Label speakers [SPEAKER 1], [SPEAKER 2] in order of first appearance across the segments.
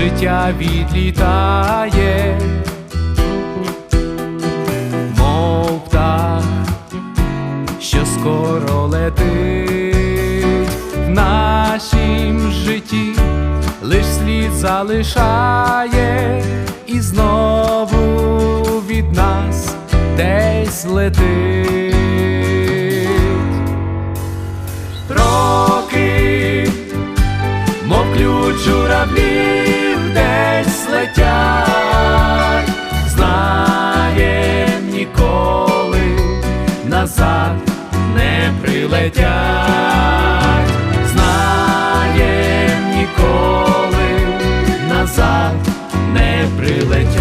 [SPEAKER 1] життя відлітає, мов птах, що скоро летить. В нашім житті, лиш слід залишає. І знову від нас десь летить. Роки, мов ключ журавлів десь летять, знаєм ніколи назад не прилетять, знаєм ніколи назад не прилетять.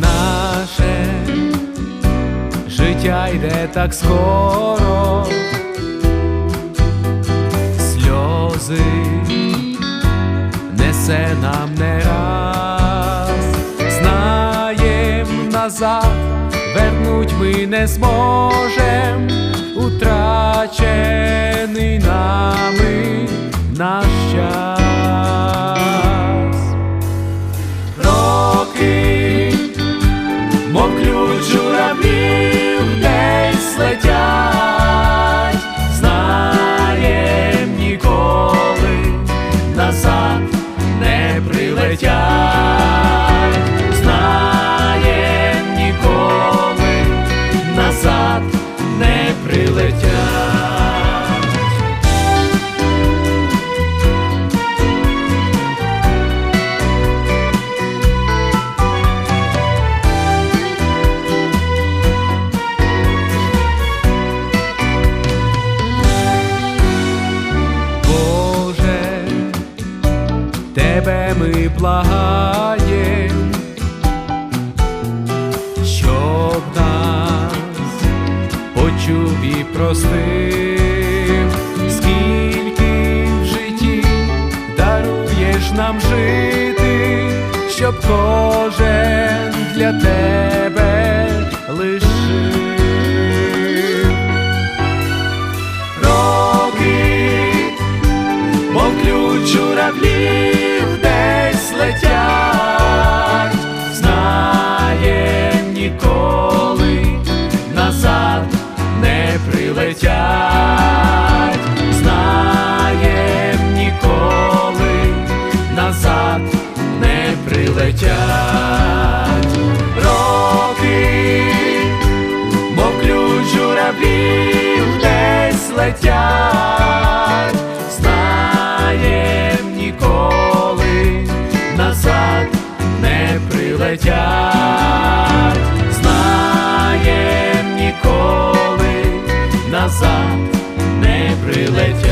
[SPEAKER 1] Наше життя йде так скоро назад, вернуть ми не зможем, утрачений не прилетять. Боже, тебе ми благаєм, простив, скільки в житті даруєш нам жити, щоб кожен для тебе лишив. Роки, мов ключ журавлів десь летять, знаєм ніколи летять, знаєм ніколи назад не прилетять, знаєм ніколи назад не прилетять.